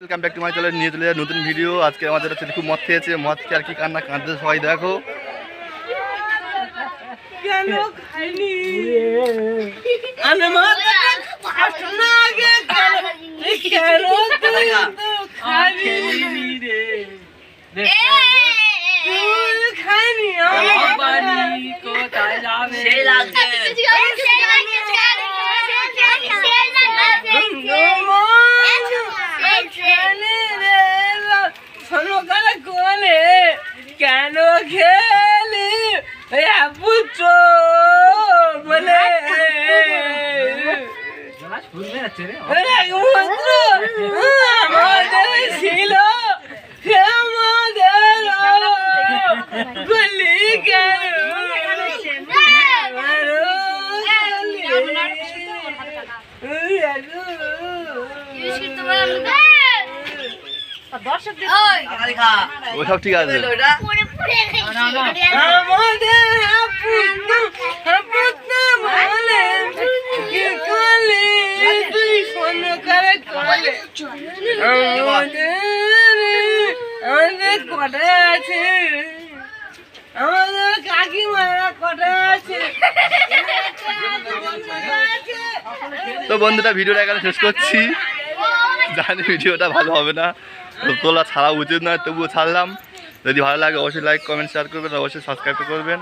Welcome back to my channel নিয়ে চলে যায় নতুন ভিডিও আজকে আমাদের হচ্ছে খুব মদ খেয়েছে মদ খেয়ে আর কি কান্না কাঁদতে সবাই দেখো কেন খাইনি আমার কষ্ট না আগে কেন কেন তুই তো খাবি রে তুই খাইনি আমার বাড়ি কোথায় যাবে সেই লাগছে। কোনে কেন খেলি পুত্র বলে আমাদের ছিল আমাদের বলি কেন ওসব ঠিক আছে। আমাদের কটা আছে? আমাদের কাকিমারা কটা আছে? তো বন্ধুটা ভিডিওটা এখানে শেষ করছি। জানি ভিডিওটা ভালো হবে না। তোলা ছাড়া উচিত নয়, তবুও ছাড়লাম। যদি ভালো লাগে, অবশ্যই লাইক কমেন্ট শেয়ার করবেন অবশ্যই সাবস্ক্রাইব করবেন।